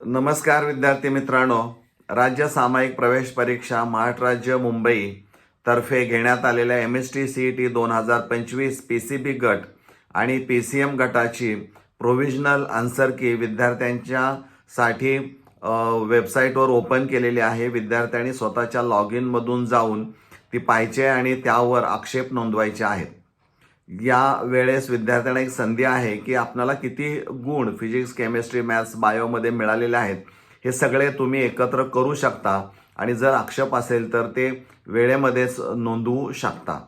नमस्कार विद्यार्थी मित्रांनो. राज्य सामायिक प्रवेश परीक्षा महाराष्ट्र राज्य मुंबई तर्फे घेण्यात आलेल्या M S T C E T दोन हजार पंचवीस पी सी बी गट आणि पी सी एम गटाची प्रोव्हिजनल आन्सर की विद्यार्थ्यांच्यासाठी साठी वेबसाईटवर ओपन केलेली आहे. विद्यार्थ्यांनी स्वतःच्या लॉग इनमधून जाऊन ती पाहायचे आणि त्यावर आक्षेप नोंदवायचे आहेत. या वेळेस विद्यार्थ्यांना एक संधी आहे की आपल्याला किती गुण फिजिक्स केमिस्ट्री मॅथ्स बायोमध्ये मिळालेले आहेत हे सगळे तुम्ही एकत्र करू शकता आणि जर आक्षेप असेल तर ते वेळेमध्येच नोंदवू शकता.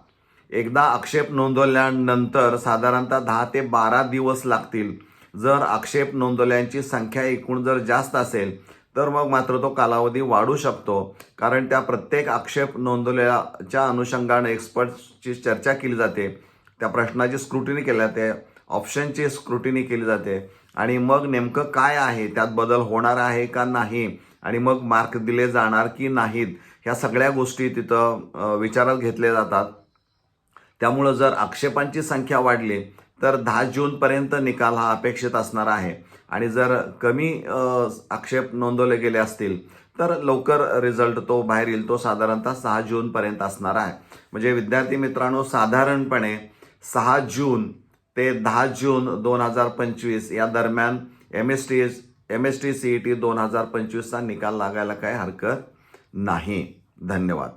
एकदा आक्षेप नोंदवल्यानंतर साधारणतः दहा ते बारा दिवस लागतील. जर आक्षेप नोंदवल्यांची संख्या एकूण जर जास्त असेल तर मग मात्र तो कालावधी वाढू शकतो. कारण त्या प्रत्येक आक्षेप नोंदवल्याच्या अनुषंगाने एक्सपर्टची चर्चा केली जाते. त्या प्रश्नाची स्क्रुटिनी केली जाते ऑप्शनची स्क्रुटिनी केली जाते. आणि मग नेमकं काय आहे? त्यात बदल होणार आहे का नाही? आणि मग मार्क दिले जाणार की नाहीत? ह्या सगळ्या गोष्टी तिथं विचारात घेतल्या जातात. त्यामुळं जर आक्षेपांची संख्या वाढली तर दहा जूनपर्यंत निकाल हा अपेक्षित असणार आहे. आणि जर कमी आक्षेप नोंदवले गेले असतील तर लवकर रिझल्ट तो बाहेर येईल. तो साधारणतः सहा जूनपर्यंत असणार आहे. म्हणजे विद्यार्थी मित्रांनो साधारणपणे सहा जून ते दहा जून दोन हजार पंचवीस या दरम्यान M S T M S T C E T दोन हजार पंचवीसचा निकाल लागायला काही हरकत नाही. धन्यवाद.